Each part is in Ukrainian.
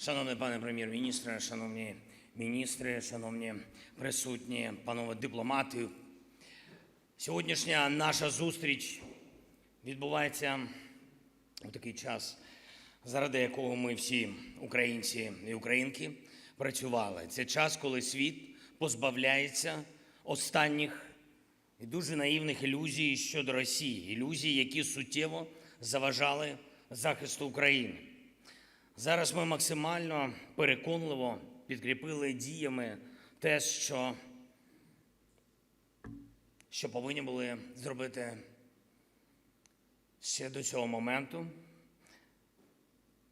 Шановний пане прем'єр-міністре, шановні міністри, шановні присутні, панове дипломати, сьогоднішня наша зустріч відбувається у такий час, заради якого ми всі, українці і українки, працювали. Це час, коли світ позбавляється останніх і дуже наївних ілюзій щодо Росії, ілюзій, які суттєво заважали захисту України. Зараз ми максимально переконливо підкріпили діями те, що, що повинні були зробити ще до цього моменту,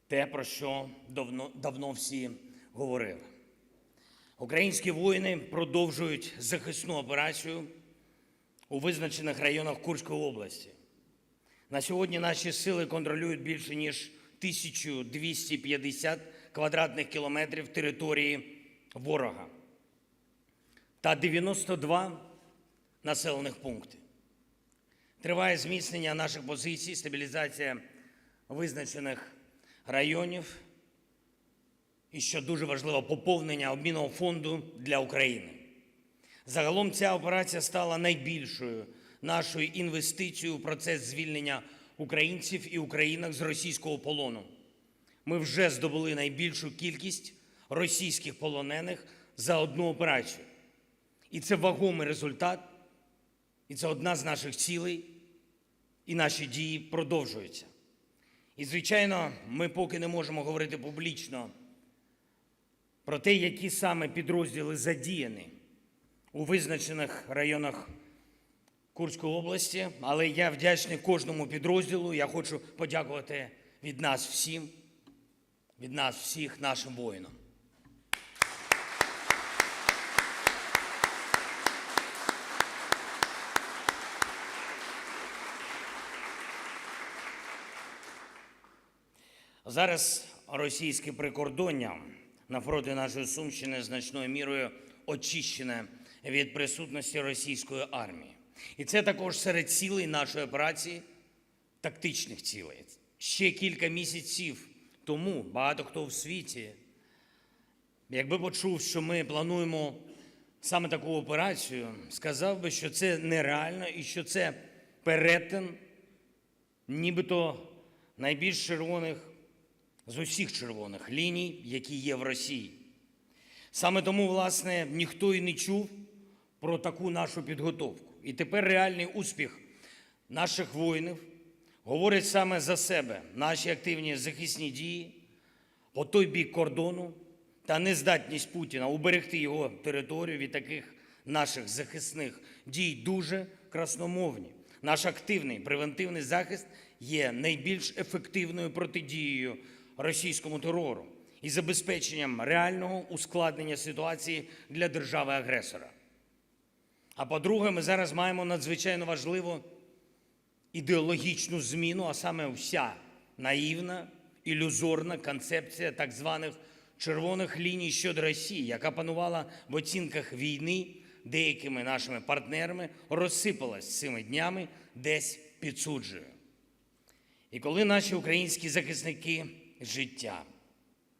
те, про що давно, давно всі говорили. Українські воїни продовжують захисну операцію у визначених районах Курської області. На сьогодні наші сили контролюють більше ніж 1250 квадратних кілометрів території ворога та 92 населених пункти. Триває зміцнення наших позицій, стабілізація визначених районів і, що дуже важливо, поповнення обмінного фонду для України. Загалом ця операція стала найбільшою нашою інвестицією у процес звільнення українців і українок з російського полону. Ми вже здобули найбільшу кількість російських полонених за одну операцію. І це вагомий результат, і це одна з наших цілей, і наші дії продовжуються. І, звичайно, ми поки не можемо говорити публічно про те, які саме підрозділи задіяні у визначених районах Курської області, але я вдячний кожному підрозділу. Я хочу подякувати від нас всім, від нас всіх нашим воїнам. Зараз російське прикордоння навпроти нашої Сумщини значною мірою очищене від присутності російської армії. І це також серед цілей нашої операції, тактичних цілей. Ще кілька місяців тому багато хто в світі, якби почув, що ми плануємо саме таку операцію, сказав би, що це нереально і що це перетин нібито найбільш червоних з усіх червоних ліній, які є в Росії. Саме тому, власне, ніхто і не чув про таку нашу підготовку. І тепер реальний успіх наших воїнів говорить саме за себе, наші активні захисні дії по той бік кордону та нездатність Путіна уберегти його територію від таких наших захисних дій дуже красномовні. Наш активний превентивний захист є найбільш ефективною протидією російському терору і забезпеченням реального ускладнення ситуації для держави-агресора. А по-друге, ми зараз маємо надзвичайно важливу ідеологічну зміну, а саме вся наївна, ілюзорна концепція так званих червоних ліній щодо Росії, яка панувала в оцінках війни деякими нашими партнерами, розсипалась цими днями десь під суджею. І коли наші українські захисники життя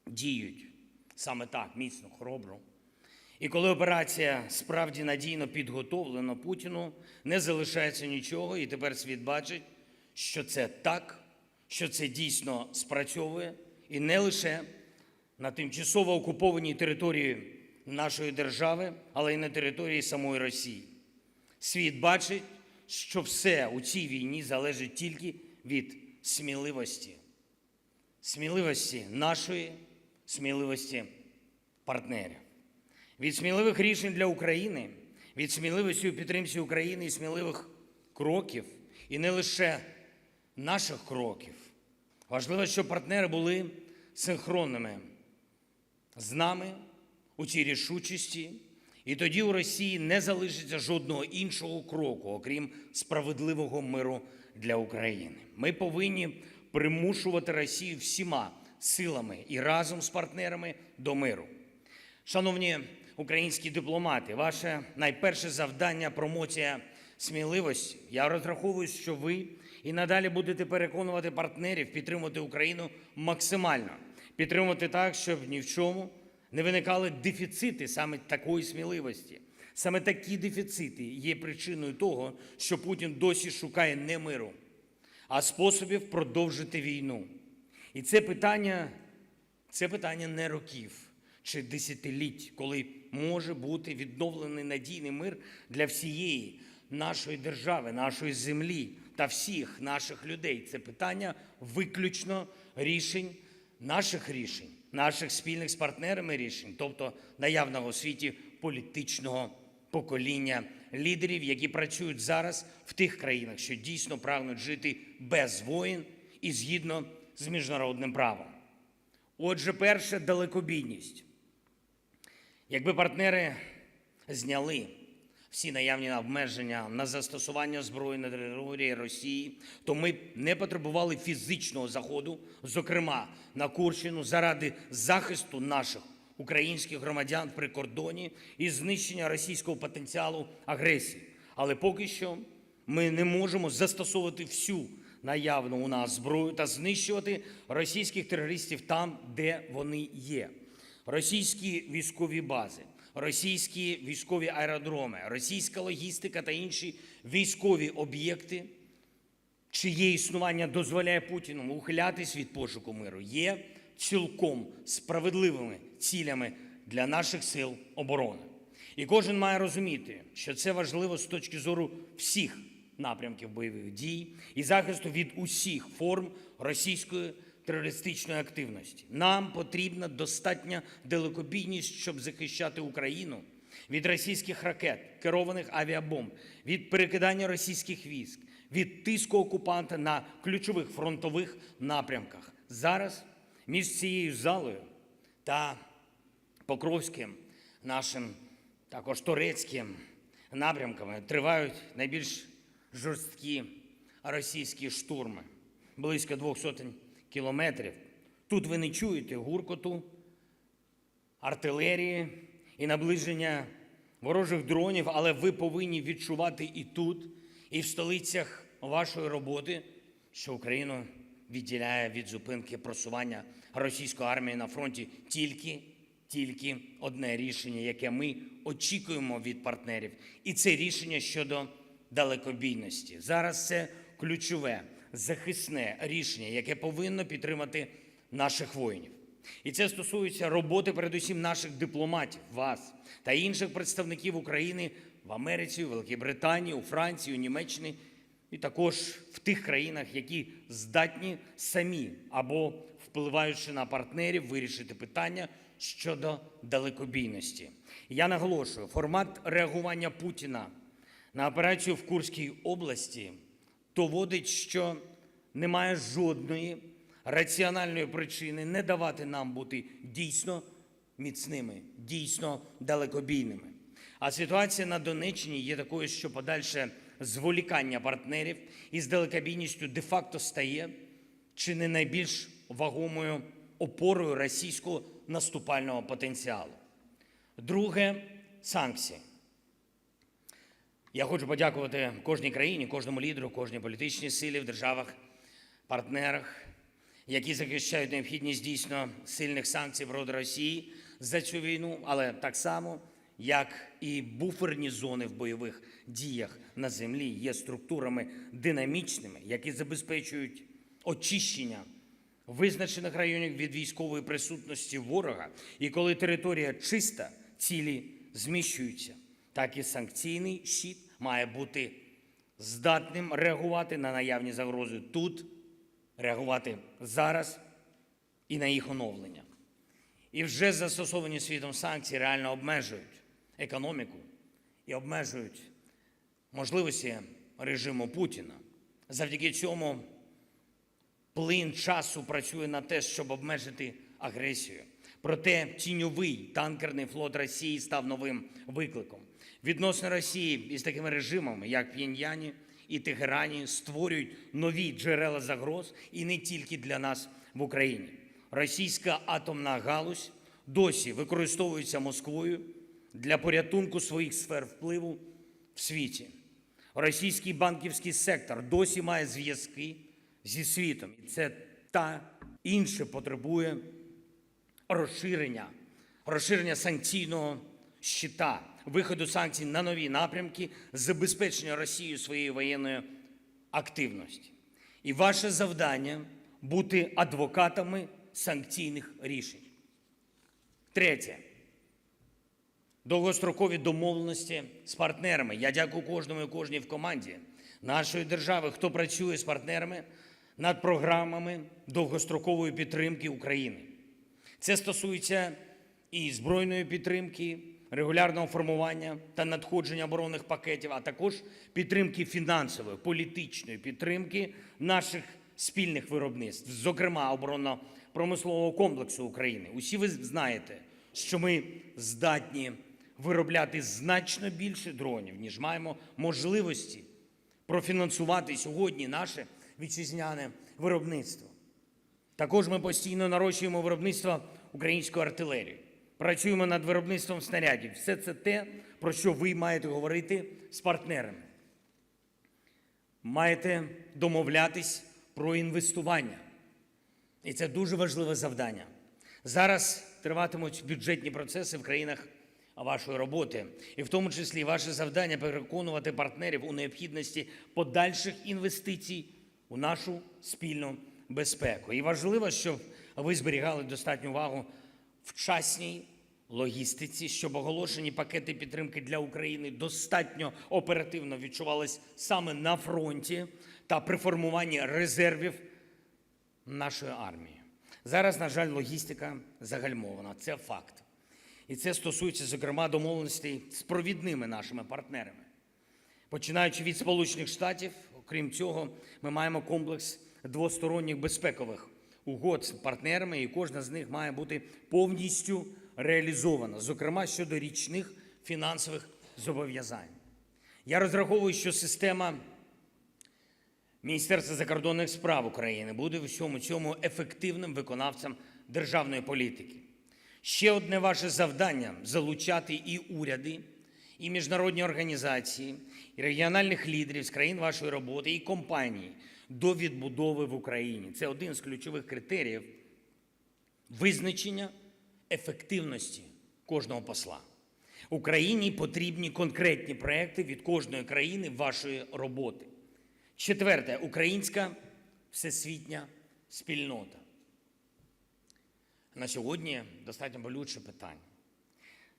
діють саме так, міцно, хоробро, і коли операція справді надійно підготовлена Путіну, не залишається нічого, і тепер світ бачить, що це так, що це дійсно спрацьовує, і не лише на тимчасово окупованій території нашої держави, але й на території самої Росії. Світ бачить, що все у цій війні залежить тільки від сміливості, сміливості нашої, сміливості партнерів від сміливих рішень для України, від сміливості у підтримці України і сміливих кроків, і не лише наших кроків. Важливо, щоб партнери були синхронними з нами у цій рішучості, і тоді у Росії не залишиться жодного іншого кроку, окрім справедливого миру для України. Ми повинні примушувати Росію всіма силами і разом з партнерами до миру. Шановні українські дипломати, ваше найперше завдання промоція сміливості. Я розраховую, що ви і надалі будете переконувати партнерів підтримувати Україну максимально, підтримувати так, щоб ні в чому не виникали дефіцити саме такої сміливості. Саме такі дефіцити є причиною того, що Путін досі шукає не миру, а способів продовжити війну. І це питання, це питання не років чи десятиліть, коли може бути відновлений надійний мир для всієї нашої держави, нашої землі та всіх наших людей. Це питання виключно рішень, наших рішень, наших спільних з партнерами рішень, тобто наявного у світі політичного покоління лідерів, які працюють зараз в тих країнах, що дійсно прагнуть жити без воїн і згідно з міжнародним правом. Отже, перше далекобійність. Якби партнери зняли всі наявні обмеження на застосування зброї на території Росії, то ми б не потребували фізичного заходу, зокрема на Курщину, заради захисту наших українських громадян при кордоні і знищення російського потенціалу агресії. Але поки що ми не можемо застосовувати всю наявну у нас зброю та знищувати російських терористів там, де вони є. Російські військові бази, російські військові аеродроми, російська логістика та інші військові об'єкти, чиє існування дозволяє Путіну ухилятись від пошуку миру, є цілком справедливими цілями для наших сил оборони. І кожен має розуміти, що це важливо з точки зору всіх напрямків бойових дій і захисту від усіх форм російської терористичної активності. Нам потрібна достатня далекобійність, щоб захищати Україну від російських ракет, керованих авіабомб, від перекидання російських військ, від тиску окупанта на ключових фронтових напрямках. Зараз між цією залою та Покровським, нашим також турецьким напрямками тривають найбільш жорсткі російські штурми. Близько двох сотень кілометрів. Тут ви не чуєте гуркоту, артилерії і наближення ворожих дронів, але ви повинні відчувати і тут, і в столицях вашої роботи, що Україну відділяє від зупинки просування російської армії на фронті тільки, тільки одне рішення, яке ми очікуємо від партнерів, і це рішення щодо далекобійності. Зараз це ключове захисне рішення, яке повинно підтримати наших воїнів. І це стосується роботи, передусім, наших дипломатів, вас та інших представників України в Америці, у Великій Британії, у Франції, у Німеччині і також в тих країнах, які здатні самі або впливаючи на партнерів, вирішити питання щодо далекобійності. Я наголошую, формат реагування Путіна на операцію в Курській області доводить, що немає жодної раціональної причини не давати нам бути дійсно міцними, дійсно далекобійними. А ситуація на Донеччині є такою, що подальше зволікання партнерів із далекобійністю де-факто стає чи не найбільш вагомою опорою російського наступального потенціалу. Друге санкції. Я хочу подякувати кожній країні, кожному лідеру, кожній політичній силі в державах, партнерах, які захищають необхідність дійсно сильних санкцій проти Росії за цю війну, але так само, як і буферні зони в бойових діях на землі є структурами динамічними, які забезпечують очищення визначених районів від військової присутності ворога. І коли територія чиста, цілі зміщуються, так і санкційний щит має бути здатним реагувати на наявні загрози тут, реагувати зараз і на їх оновлення. І вже застосовані світом санкції реально обмежують економіку і обмежують можливості режиму Путіна. Завдяки цьому плин часу працює на те, щоб обмежити агресію. Проте тіньовий танкерний флот Росії став новим викликом. Відносно Росії із такими режимами, як П'єньяні і Тегерані, створюють нові джерела загроз і не тільки для нас в Україні. Російська атомна галузь досі використовується Москвою для порятунку своїх сфер впливу в світі. Російський банківський сектор досі має зв'язки зі світом. І це та інше потребує розширення, розширення санкційного щита, виходу санкцій на нові напрямки, забезпечення Росією своєї воєнної активності. І ваше завдання бути адвокатами санкційних рішень. Третє. Довгострокові домовленості з партнерами. Я дякую кожному і кожній в команді нашої держави, хто працює з партнерами над програмами довгострокової підтримки України. Це стосується і збройної підтримки, регулярного формування та надходження оборонних пакетів, а також підтримки фінансової, політичної підтримки наших спільних виробництв, зокрема оборонно-промислового комплексу України. Усі ви знаєте, що ми здатні виробляти значно більше дронів, ніж маємо можливості профінансувати сьогодні наше вітчизняне виробництво. Також ми постійно нарощуємо виробництво української артилерії. Працюємо над виробництвом снарядів. Все це те, про що ви маєте говорити з партнерами. Маєте домовлятись про інвестування. І це дуже важливе завдання. Зараз триватимуть бюджетні процеси в країнах вашої роботи, і в тому числі ваше завдання переконувати партнерів у необхідності подальших інвестицій у нашу спільну безпеку. І важливо, щоб ви зберігали достатню увагу вчасній логістиці, щоб оголошені пакети підтримки для України достатньо оперативно відчувались саме на фронті та при формуванні резервів нашої армії. Зараз, на жаль, логістика загальмована. Це факт. І це стосується, зокрема, домовленостей з провідними нашими партнерами. Починаючи від Сполучених Штатів, окрім цього, ми маємо комплекс двосторонніх безпекових угод з партнерами, і кожна з них має бути повністю реалізована, зокрема щодо річних фінансових зобов'язань. Я розраховую, що система Міністерства закордонних справ України буде в усьому цьому ефективним виконавцем державної політики. Ще одне ваше завдання залучати і уряди, і міжнародні організації, і регіональних лідерів з країн вашої роботи, і компанії до відбудови в Україні. Це один з ключових критеріїв визначення ефективності кожного посла. Україні потрібні конкретні проекти від кожної країни вашої роботи. Четверте українська всесвітня спільнота. На сьогодні достатньо болюче питання.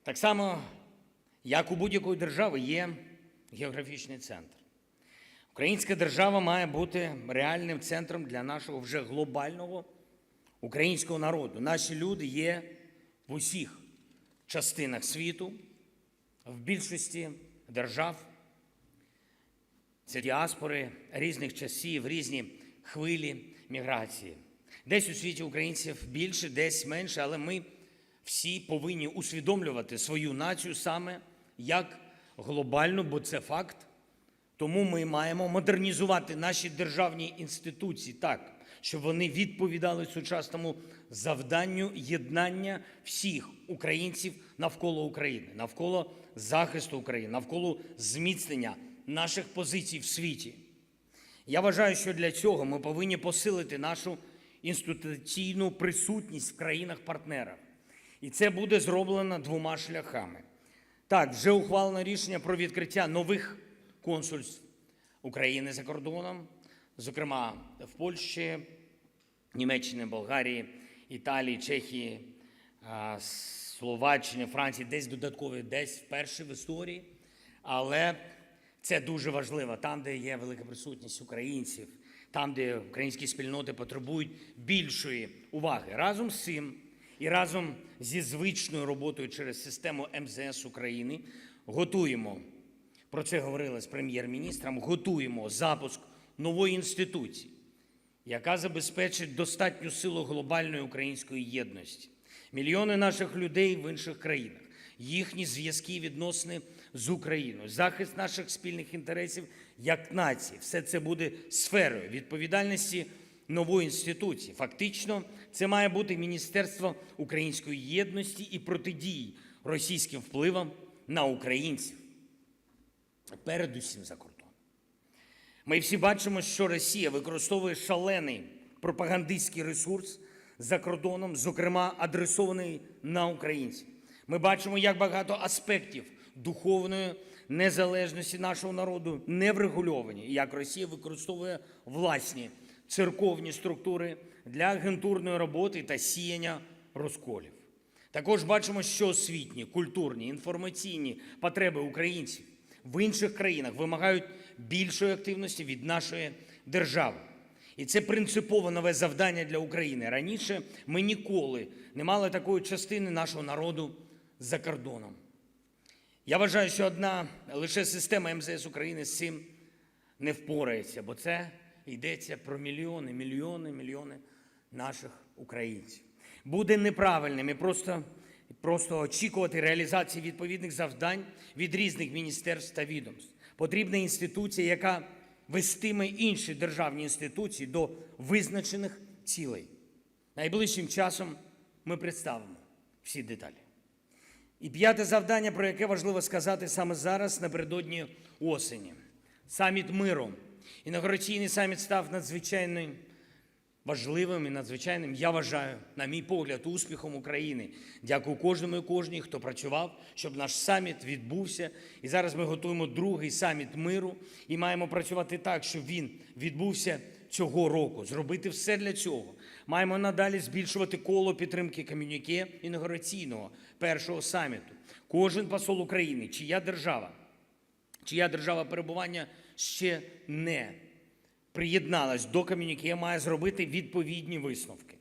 Так само, як у будь-якої держави, є географічний центр. Українська держава має бути реальним центром для нашого вже глобального українського народу. Наші люди є в усіх частинах світу, в більшості держав. Це діаспори різних часів, різні хвилі міграції. Десь у світі українців більше, десь менше, але ми всі повинні усвідомлювати свою націю саме як глобальну, бо це факт. Тому ми маємо модернізувати наші державні інституції так, щоб вони відповідали сучасному завданню єднання всіх українців навколо України, навколо захисту України, навколо зміцнення наших позицій в світі. Я вважаю, що для цього ми повинні посилити нашу інституційну присутність в країнах-партнерах. І це буде зроблено двома шляхами. Так, вже ухвалено рішення про відкриття нових консульств України за кордоном, зокрема в Польщі, Німеччині, Болгарії, Італії, Чехії, Словаччині, Франції, десь додаткові, десь вперше в історії. Але це дуже важливо там, де є велика присутність українців, там, де українські спільноти потребують більшої уваги. Разом з цим і разом зі звичною роботою через систему МЗС України готуємо. Про це говорили з прем'єр-міністром. Готуємо запуск нової інституції, яка забезпечить достатню силу глобальної української єдності. Мільйони наших людей в інших країнах, їхні зв'язки і відносини з Україною, захист наших спільних інтересів як нації. Все це буде сферою відповідальності нової інституції. Фактично, це має бути Міністерство української єдності і протидії російським впливам на українців, передусім за кордон. Ми всі бачимо, що Росія використовує шалений пропагандистський ресурс за кордоном, зокрема адресований на українців. Ми бачимо, як багато аспектів духовної незалежності нашого народу не врегульовані, і як Росія використовує власні церковні структури для агентурної роботи та сіяння розколів. Також бачимо, що освітні, культурні, інформаційні потреби українців в інших країнах вимагають більшої активності від нашої держави. І це принципово нове завдання для України. Раніше ми ніколи не мали такої частини нашого народу за кордоном. Я вважаю, що одна лише система МЗС України з цим не впорається, бо це йдеться про мільйони, мільйони, мільйони наших українців. Буде неправильним і просто, просто очікувати реалізації відповідних завдань від різних міністерств та відомств. Потрібна інституція, яка вестиме інші державні інституції до визначених цілей. Найближчим часом ми представимо всі деталі. І п'яте завдання, про яке важливо сказати саме зараз, напередодні осені. Саміт миру. Інаугураційний саміт став надзвичайно важливим і надзвичайним, я вважаю, на мій погляд, успіхом України. Дякую кожному і кожній, хто працював, щоб наш саміт відбувся. І зараз ми готуємо другий саміт миру і маємо працювати так, щоб він відбувся цього року. Зробити все для цього. Маємо надалі збільшувати коло підтримки ком'юніке інаугураційного першого саміту. Кожен посол України, чия держава, чия держава перебування ще не приєдналась до ком'юніке, має зробити відповідні висновки.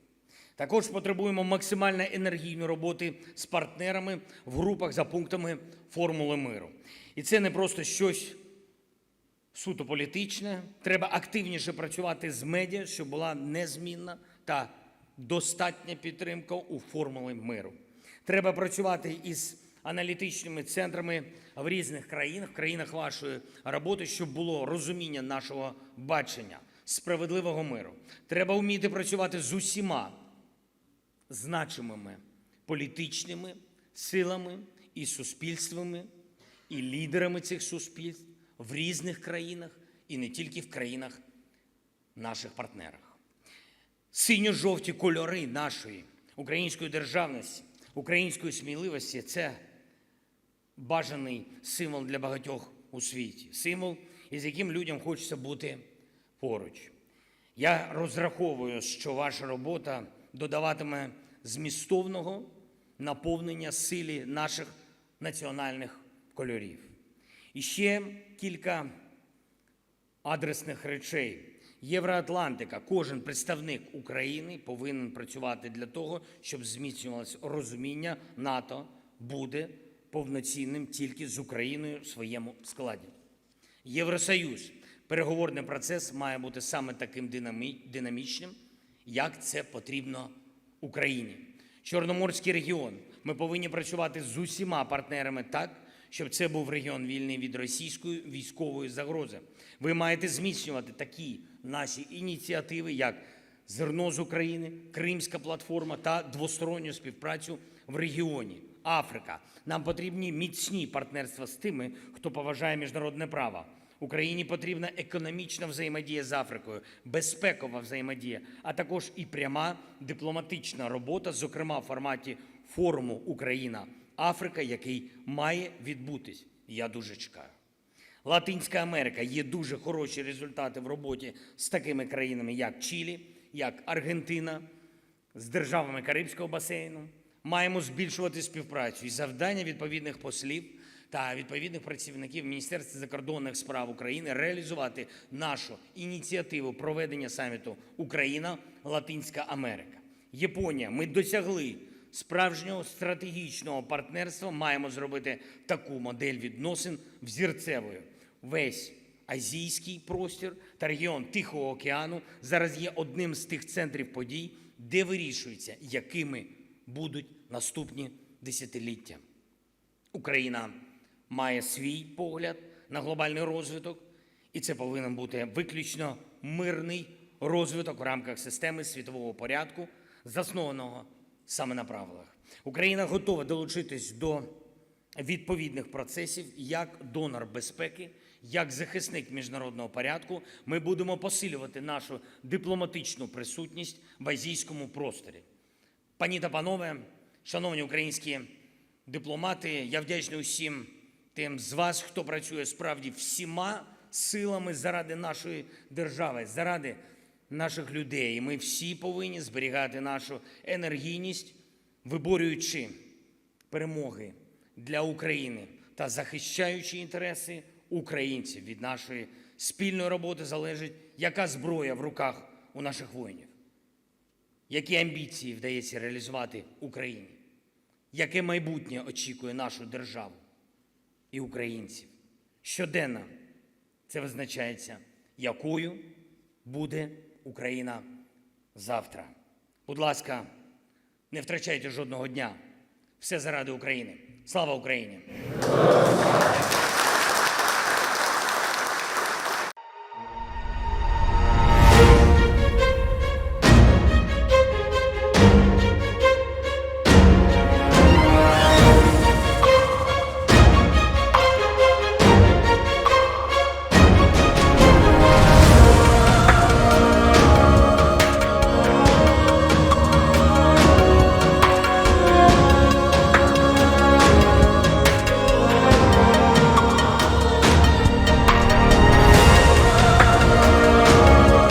Також потребуємо максимально енергійної роботи з партнерами в групах за пунктами формули миру. І це не просто щось суто політичне. Треба активніше працювати з медіа, щоб була незмінна та достатня підтримка у формулі миру. Треба працювати із аналітичними центрами в різних країнах, в країнах вашої роботи, щоб було розуміння нашого бачення справедливого миру. Треба вміти працювати з усіма значимими політичними силами і суспільствами, і лідерами цих суспільств в різних країнах, і не тільки в країнах наших партнерах. Синьо-жовті кольори нашої української державності, української сміливості це бажаний символ для багатьох у світі, символ, із яким людям хочеться бути поруч. Я розраховую, що ваша робота додаватиме змістовного наповнення силі наших національних кольорів. І ще кілька адресних речей. Євроатлантика, кожен представник України повинен працювати для того, щоб зміцнювалося розуміння НАТО буде повноцінним тільки з Україною в своєму складі. Євросоюз. Переговорний процес має бути саме таким динамічним, як це потрібно Україні. Чорноморський регіон. Ми повинні працювати з усіма партнерами так, щоб це був регіон вільний від російської військової загрози. Ви маєте зміцнювати такі наші ініціативи, як зерно з України, Кримська платформа та двосторонню співпрацю в регіоні. Африка. Нам потрібні міцні партнерства з тими, хто поважає міжнародне право. Україні потрібна економічна взаємодія з Африкою, безпекова взаємодія, а також і пряма дипломатична робота, зокрема в форматі форуму Україна Африка, який має відбутись. Я дуже чекаю. Латинська Америка є дуже хороші результати в роботі з такими країнами, як Чилі, як Аргентина, з державами Карибського басейну. Маємо збільшувати співпрацю і завдання відповідних послів та відповідних працівників Міністерства закордонних справ України реалізувати нашу ініціативу проведення саміту Україна Латинська Америка. Японія. Ми досягли справжнього стратегічного партнерства. Маємо зробити таку модель відносин взірцевою. Весь азійський простір та регіон Тихого океану зараз є одним з тих центрів подій, де вирішується, якими будуть наступні десятиліття. Україна має свій погляд на глобальний розвиток, і це повинен бути виключно мирний розвиток в рамках системи світового порядку, заснованого саме на правилах. Україна готова долучитись до відповідних процесів як донор безпеки, як захисник міжнародного порядку, ми будемо посилювати нашу дипломатичну присутність в азійському просторі. Пані та панове, шановні українські дипломати, я вдячний усім тим з вас, хто працює справді всіма силами заради нашої держави, заради наших людей. І ми всі повинні зберігати нашу енергійність, виборюючи перемоги для України та захищаючи інтереси українців. Від нашої спільної роботи залежить, яка зброя в руках у наших воїнів, які амбіції вдається реалізувати Україні, яке майбутнє очікує нашу державу і українців. Щоденно це визначається, якою буде Україна завтра. Будь ласка, не втрачайте жодного дня. Все заради України. Слава Україні!